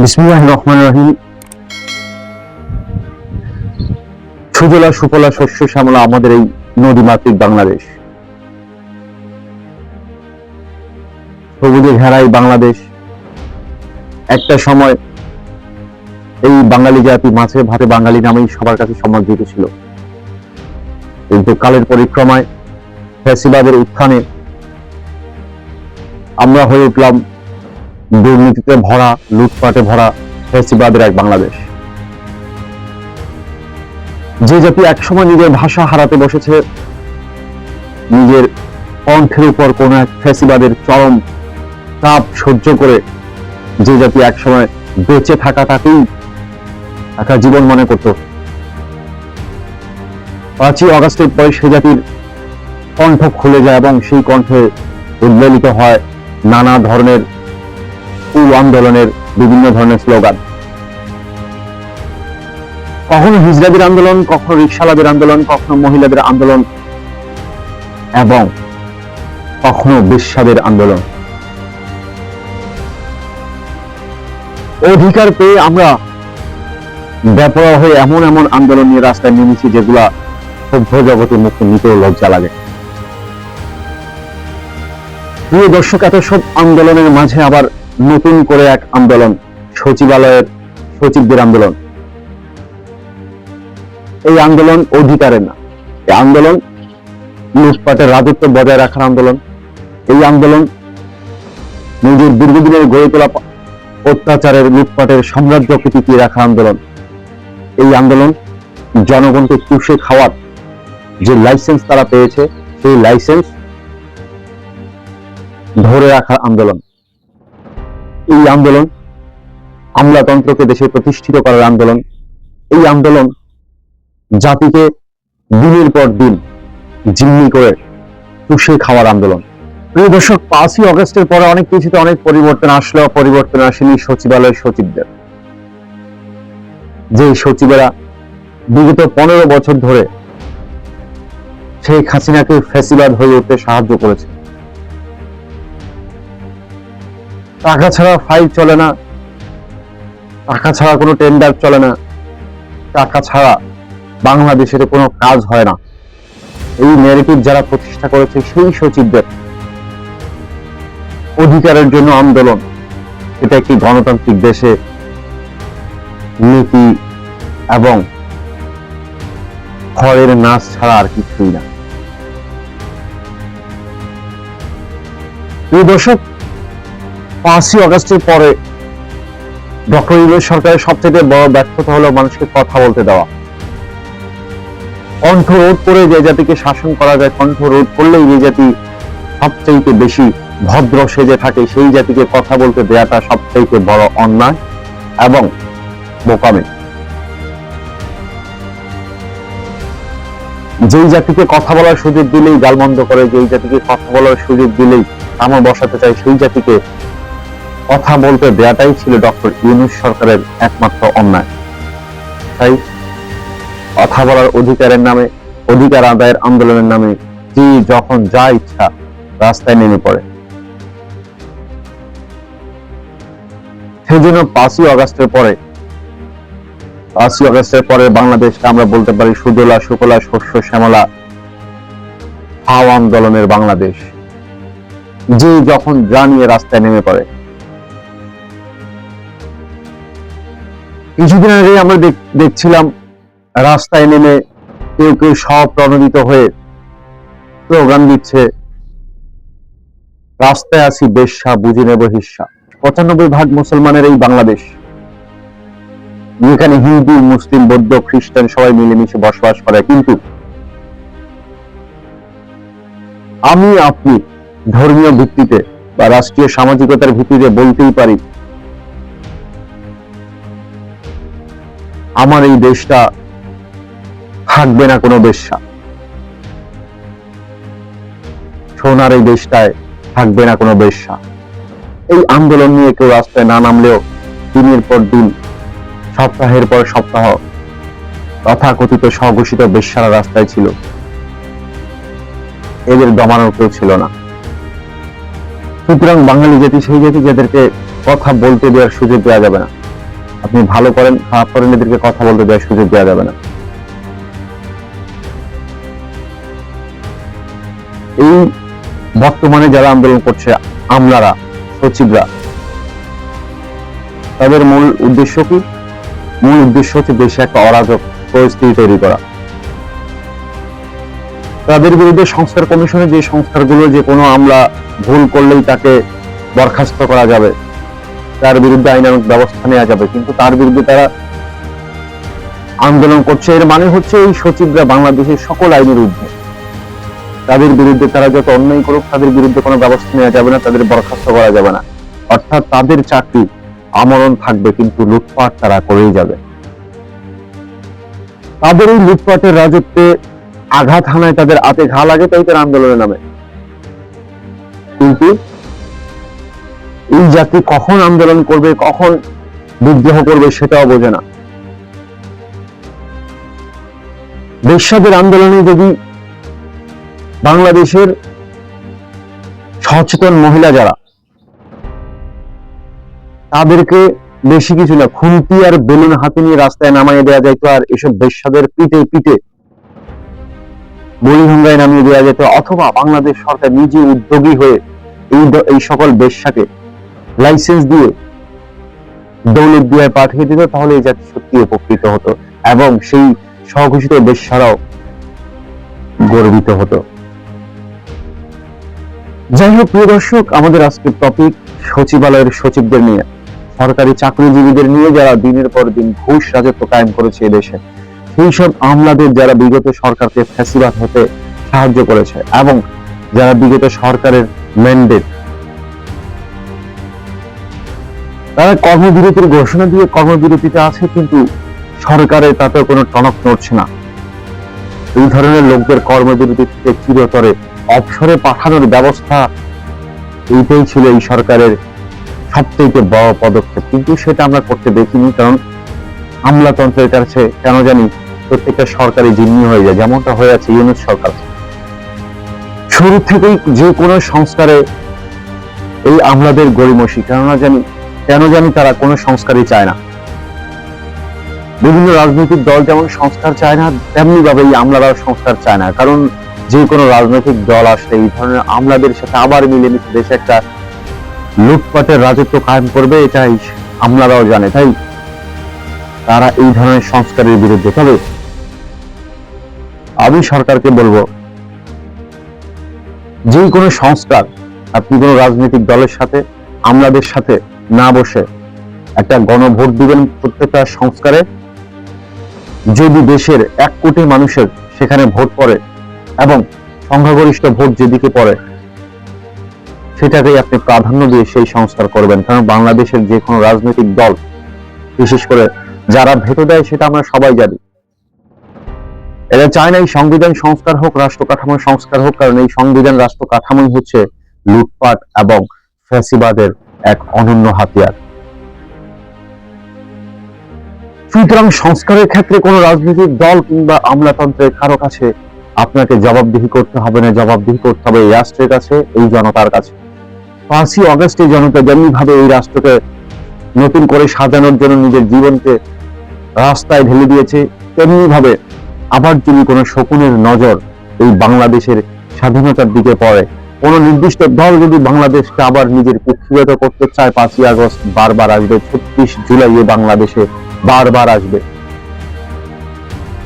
বিসমুল্লাহ রহমান রহিম। সুজলা সুফলা শস্য শ্যামলা আমাদের এই নদীমাতৃক বাংলাদেশ। সবুজে ঘেরা এই বাংলাদেশ। একটা সময় এই বাঙালি জাতি মাছে ভাতে বাঙালি নামেই সবার কাছে সমাদৃত ছিল। কিন্তু কালের পরিক্রমায় ফ্যাসিবাদের উত্থানে আমরা হয়ে উঠলাম দুর্নীতিতে ভরা, লুটপাটে ভরা ফ্যাসিবাদের এক বাংলাদেশ। যে জাতি একসময় নিজের ভাষা হারাতে বসেছে, নিজের কণ্ঠের উপর কোন এক ফ্যাসিবাদের চরম চাপ সহ্য করে যে জাতি একসময় বেঁচে থাকাটাকেই একটা জীবন মনে করত। পাঁচই অগস্টের পরে সে জাতির কণ্ঠ খুলে যায় এবং সেই কণ্ঠে উদ্বেলিত হয় নানা ধরনের কু আন্দোলনের বিভিন্ন ধরনের স্লোগান। কখনো হিজড়াদের আন্দোলন, কখনো রিক্সালাদের আন্দোলন, কখনো মহিলাদের আন্দোলন এবং কখনো বেশ্যাদের আন্দোলন। অধিকার পেয়ে আমরা ব্যাপার হয়ে এমন এমন আন্দোলন নিয়ে রাস্তায় নেমেছি যেগুলা সভ্য জগতের মুখে নিতেও লজ্জা লাগে। প্রিয় দর্শক, এত সব আন্দোলনের মাঝে আবার নতুন করে এক আন্দোলন, সচিবালয়ের সচিবদের আন্দোলন। এই আন্দোলন অধিকারের না। এই আন্দোলন লুটপাটের রাজত্ব বজায় রাখার আন্দোলন। এই আন্দোলন নিজের দীর্ঘদিনের গড়ে তোলা অত্যাচারের, লুটপাটের সাম্রাজ্যকে টিকিয়ে রাখা আন্দোলন। এই আন্দোলন জনগণকে চুষে খাওয়ার যে লাইসেন্স তারা পেয়েছে, সেই লাইসেন্স ধরে রাখার আন্দোলন। এই আন্দোলন আমলাতন্ত্রকে দেশে প্রতিষ্ঠিত করার আন্দোলন, এই আন্দোলন জাতিকে দিনের পর দিন জিম্মি করে চুষে খাওয়ার আন্দোলন। প্রিয় দর্শক, পাঁচই অগস্টের পরে অনেক কিছুতে অনেক পরিবর্তন আসলেও পরিবর্তন আসেনি সচিবালয় সচিবদের। যে সচিবেরা বিগত পনেরো বছর ধরে শেখ হাসিনাকে ফ্যাসিবাদ হয়ে উঠতে সাহায্য করেছে। টাকা ছাড়া ফাইল চলে না। টাকা ছাড়া কোনো টেন্ডার চলে না। টাকা ছাড়া বাংলাদেশের কোনো কাজ হয় না। এই ন্যারেটিভ যারা প্রতিষ্ঠা করেছে সেই সচিবদের অধিকারের জন্য আন্দোলন। এটা একটি গণতান্ত্রিক দেশে নীতি এবং খড়ের নাচ ছাড়া আর কিছুই না। দর্শক পাঁচই অগস্টের পরে ডক্টর ইউনুস সরকারের সবথেকে বড় ব্যর্থতা হলো মানুষকে কথা বলতে দেওয়া। কণ্ঠ রোধ করে যে জাতিকে শাসন করা যায়, কণ্ঠ রোধ করলেই যে জাতি সবচাইতে বেশি ভদ্র সেজে থাকে, সেই জাতিকে কথা বলতে দেয়াটা সবচাইতে বড় অন্যায় এবং বোকামি। যেই জাতিকে কথা বলার সুযোগ দিলেই গালমন্দ করে, যেই জাতিকে কথা বলার সুযোগ দিলেই আমার বসাতে চায়, সেই জাতিকে কথা বলতে দেয়াটাই ছিল ডক্টর ইউনুস সরকারের একমাত্র অন্যায়। তাই কথা বলার অধিকারের নামে, অধিকার আদায়ের আন্দোলনের নামে যে যখন যা ইচ্ছা রাস্তায় নেমে পড়ে। সেই জন্য পাঁচই অগস্টের পরে, পাঁচই অগস্টের পরে বাংলাদেশকে আমরা বলতে পারি সুজলা সুফলা শস্য, শ্যামলা হাও আন্দোলনের বাংলাদেশ। যে যখন যা নিয়ে রাস্তায় নেমে পড়ে। কিছুদিন আগে আমরা দেখছিলাম, রাস্তায় নেমে কেউ কেউ স্বপ্রণোদিত হয়ে স্লোগান দিচ্ছে, রাস্তায় আসি বেশ্যা, বুঝে নেব হিস্সা পঁচানব্বই ভাগ মুসলমানের এই বাংলাদেশ। যেখানে হিন্দু, মুসলিম, বৌদ্ধ, খ্রিস্টান সবাই মিলেমিশে বসবাস করে। কিন্তু আমি আপনি ধর্মীয় ভিত্তিতে বা রাষ্ট্রীয় সামাজিকতার ভিত্তিতে বলতেই পারি আমার এই দেশটা থাকবে না কোনো বেশ্যা সোনার এই দেশটায় থাকবে না কোনো বেশ্যা এই আন্দোলন নিয়ে কেউ রাস্তায় না নামলেও দিনের পর দিন, সপ্তাহের পর সপ্তাহ তথাকথিত স্বঘোষিত বেশ্যারা রাস্তায় ছিল। এদের দমানোর কেউ ছিল না। সুতরাং বাঙালি জাতি সেই জাতি যাদেরকে কথা বলতে দেওয়ার সুযোগ দেওয়া যাবে না। আপনি ভালো করেন, খারাপ করেন, এদেরকে কথা বলতে দেওয়ার সুযোগ দেওয়া যাবে না। এই বর্তমানে যারা আন্দোলন করছে, আমলারা, সচিবরা, তাদের মূল উদ্দেশ্য কি? মূল উদ্দেশ্য হচ্ছে দেশে একটা অরাজক পরিস্থিতি তৈরি করা। তাদের বিরুদ্ধে সংস্কার কমিশনে যে সংস্কারগুলো, যে কোনো আমলা ভুল করলেই তাকে বরখাস্ত করা যাবে। তার বিরুদ্ধে আইনানুক ব্যবস্থা নেওয়া যাবে। কিন্তু তার বিরুদ্ধে তারা আন্দোলন করছে। এর মানে হচ্ছে এই সচিবরা বাংলাদেশের সকল আইনের ঊর্ধ্বে। তাদের বিরুদ্ধে তারা যত অন্যায় করুক, তাদের বিরুদ্ধে কোনো ব্যবস্থা নেওয়া যাবে না, তাদের বরখাস্ত করা যাবে না। অর্থাৎ তাদের চাকরি আমরণ থাকবে, কিন্তু লুটপাট তারা করেই যাবে। তাদের এই লুটপাটের রাজত্বে আঘাত হানায় তাদের হাতে ঘা লাগে, তাই তারা আন্দোলনে নামে। কিন্তু এই জাতি কখন আন্দোলন করবে, কখন বিদ্রোহ করবে সেটাও বোঝে না। বেশ্যাদের আন্দোলনে যদি বাংলাদেশের সচেতন মহিলা যারা, তাদেরকে বেশি কিছু না, খুন্তি আর বেলুন হাতে নিয়ে রাস্তায় নামাইয়ে দেওয়া যাইতো, আর এসব বেশ্যাদের পিঠে পিঠে বলিভঙ্গায় নামিয়ে দেওয়া যেত, অথবা বাংলাদেশ সরকার নিজে উদ্যোগী হয়ে এই এই সকল বেশ্যাকে লাইসেন্স দিয়ে দৌলত দিয়ে পাঠিয়ে দিত, তাহলে এই জাতি সত্যি উপকৃত হতো এবং সেই স্বঘোষিত বেশ্যারাও গর্বিত হতো। যাই হোক, প্রিয় দর্শক, আমাদের আজকের টপিক সচিবালয়ের সচিবদের নিয়ে, সরকারি চাকরিজীবীদের নিয়ে যারা দিনের পর দিন ঘুষ রাজত্ব কায়েম করেছে এদেশে সেই সব আমলাদের যারা বিগত সরকারকে ফ্যাসিবাদ হতে সাহায্য করেছে এবং যারা বিগত সরকারের ম্যান্ডেট তারা কর্মবিরতির ঘোষণা দিয়ে কর্মবিরতিতে আছে, কিন্তু সরকারের তাতে কোনো টনক নড়ছে না। এই ধরনের লোকদের কর্মবিরতি থেকে চিরতরে অবসরে পাঠানোর ব্যবস্থা, এইটাই ছিল এই সরকারের সবথেকে বড় পদক্ষেপ। কিন্তু সেটা আমরা করতে দেখিনি, কারণ আমলাতন্ত্রের কাছে কেন জানি প্রত্যেকটা সরকারি জিম্মি হয়ে যায়, যেমনটা হয়ে আছে ইউনুস সরকার। শুরু থেকেই যে কোনো সংস্কারে এই আমলাদের গড়িমসি, কেননা জানি কেন জানি তারা কোনো সংস্কারই চায় না। বিভিন্ন রাজনৈতিক দল যেমন সংস্কার চায় না তেমনি ভাবে এই আমলারাও সংস্কার চায় না। কারণ যে কোনো রাজনৈতিক দল আসলে এই ধরনের আমলাদের সাথে আবার মিলেমিশে দেশে একটা লুটপাটের রাজত্ব কায়েম করবে, এটাই আমলারাও জানে। তাই তারা এই ধরনের সংস্কারের বিরুদ্ধে তবে আমি সরকারকে বলব যে কোনো সংস্কার আপনি কোনো রাজনৈতিক দলের সাথে, আমলাদের সাথে না বসে একটা গণভোট দিবেন প্রত্যেকটা সংস্কারে। যদি দেশের এক কোটি মানুষের সেখানে ভোট পড়ে এবং সংখ্যাগরিষ্ঠ ভোট যেদিকে পড়ে, সেটাকেই আপনি প্রাধান্য দিয়ে সেই সংস্কার করবেন। কারণ বাংলাদেশের যে কোনো রাজনৈতিক দল, বিশেষ করে যারা ভেটো দেয় সেটা আমরা সবাই জানি। এরা চায় না এই সংবিধান সংস্কার হোক, রাষ্ট্র কাঠামোর সংস্কার হোক, কারণ এই সংবিধান, রাষ্ট্র কাঠামোই হচ্ছে লুটপাট এবং ফ্যাসিবাদের এক অনন্য হাতিয়ার। সুতরাং সংস্কারের ক্ষেত্রে কোনো রাজনৈতিক দল কিংবা আমলাতন্ত্রের কারও কাছে আপনাকে জবাবদিহি করতে হবে না, জবাবদিহি করতে হবে এই রাষ্ট্রের কাছে, এই জনতার কাছে। পাঁচই অগস্টে জনতা যেমনি ভাবে এই রাষ্ট্রকে নতুন করে সাজানোর জন্য নিজের জীবনকে রাস্তায় ঢেলে দিয়েছে তেমনি ভাবে আবার যদি কোনো শকুনের নজর এই বাংলাদেশের স্বাধীনতার দিকে পড়ে কোনো নির্দিষ্ট দল যদি বাংলাদেশকে আবার নিজের কুক্ষিগত করতে চায়, পাঁচই আগস্ট বারবার আসবে, ছত্রিশ জুলাইয়ে বাংলাদেশে বারবার আসবে।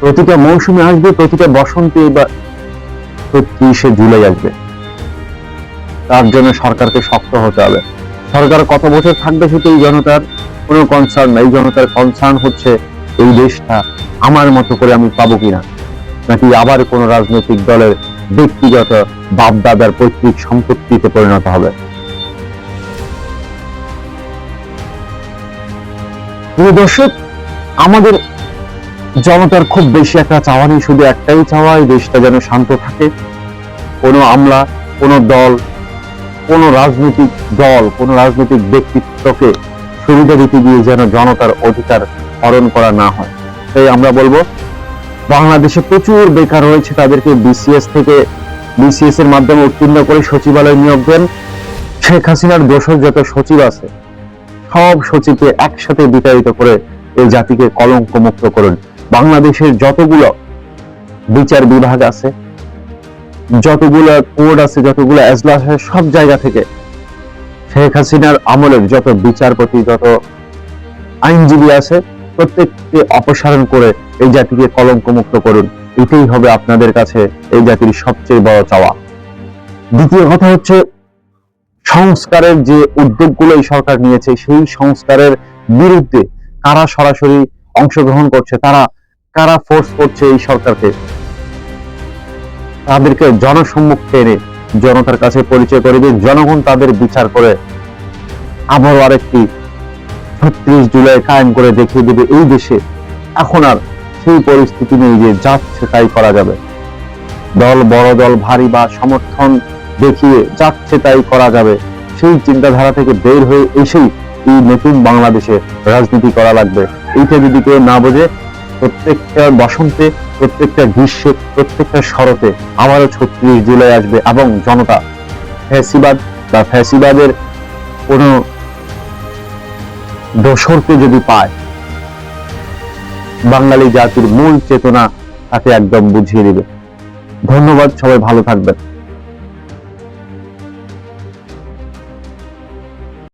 প্রতিটা মৌসুমে আসবে, প্রতিটা বসন্তে বা ছত্রিশে জুলাই আসবে। তার জন্য সরকারকে শক্ত হতে হবে। সরকার কত বছর থাকবে সেটা এই জনতার কোনো কনসার্ন নাই জনতার কনসার্ন হচ্ছে এই দেশটা আমার মতো করে আমি পাবো কিনা? নাকি আবার কোন রাজনৈতিক দলের ব্যক্তিগত বাপ দাদার পৈতৃক সম্পত্তিতে পরিণত হবে। দর্শক, আমাদের জনতার খুব বেশি একটা চাওয়া নেই, শুধু একটাই চাওয়া, এই দেশটা যেন শান্ত থাকে। কোনো আমলা, কোনো দল, কোনো রাজনৈতিক দল, কোনো রাজনৈতিক ব্যক্তিত্বকে সুবিধা দিতে গিয়ে যেন জনতার অধিকার হরণ করা না হয়। তাই আমরা বলব বাংলাদেশে প্রচুর বেকার রয়েছে, তাদেরকে বিসিএস থেকে বিসিএস এর মাধ্যমে উত্তীর্ণ করে সচিবালয় নিয়োগ দেন। শেখ হাসিনার দোষর যত সচিব আছে, সব সচিবকে একসাথে বিতাড়িত করে এই জাতিকে কলঙ্ক মুক্ত করুন। বাংলাদেশের যতগুলো বিচার বিভাগ আছে, যতগুলো কোর্ট আছে, যতগুলো এজলাস আছে, সব জায়গা থেকে শেখ হাসিনার আমলের যত বিচারপতি, যত আইনজীবী আছে প্রত্যেককে অপসারণ করে এই জাতিকে কলঙ্ক মুক্ত করুন। এটাই হবে আপনাদের কাছে এই জাতির সবচেয়ে বড় চাওয়া। দ্বিতীয় কথা হচ্ছে, সংস্কারের যে উদ্যোগগুলো এই সরকার নিয়েছে, সেই সংস্কারের বিরুদ্ধে কারা সরাসরি অংশগ্রহণ করছে, তারা কারা ফোর্স করছে এই সরকারকে? তাদেরকে জনসম্মুখে এনে জনতার কাছে পরিচয় করে দিয়ে জনগণ তাদের বিচার করে। আবারও আরেকটি ছত্রিশ জুলাই কায়েম করে দেখিয়ে দেবে এই দেশে। এখন আর সেই পরিস্থিতি নেই যে যাচ্ছে তাই করা যাবে। দল বড় দল ভারী বা সমর্থন দেখিয়ে যাচ্ছে তাই করা যাবে। সেই চিন্তাধারা থেকে বের হয়ে এসেই এই নতুন বাংলাদেশে রাজনীতি করা লাগবে। এইটা যদি কেউ না বোঝে, প্রত্যেকটা বসন্তে, প্রত্যেকটা গ্রীষ্মে, প্রত্যেকটা শরতে আবারও ছত্রিশ জুলাই আসবে এবং জনতা ফ্যাসিবাদ বা ফ্যাসিবাদের কোনো দোসরকে যদি পায়, বাঙালি জাতির মূল চেতনা তাকে একদম বুঝিয়ে দিবে। ধন্যবাদ, সবাই ভালো থাকবেন।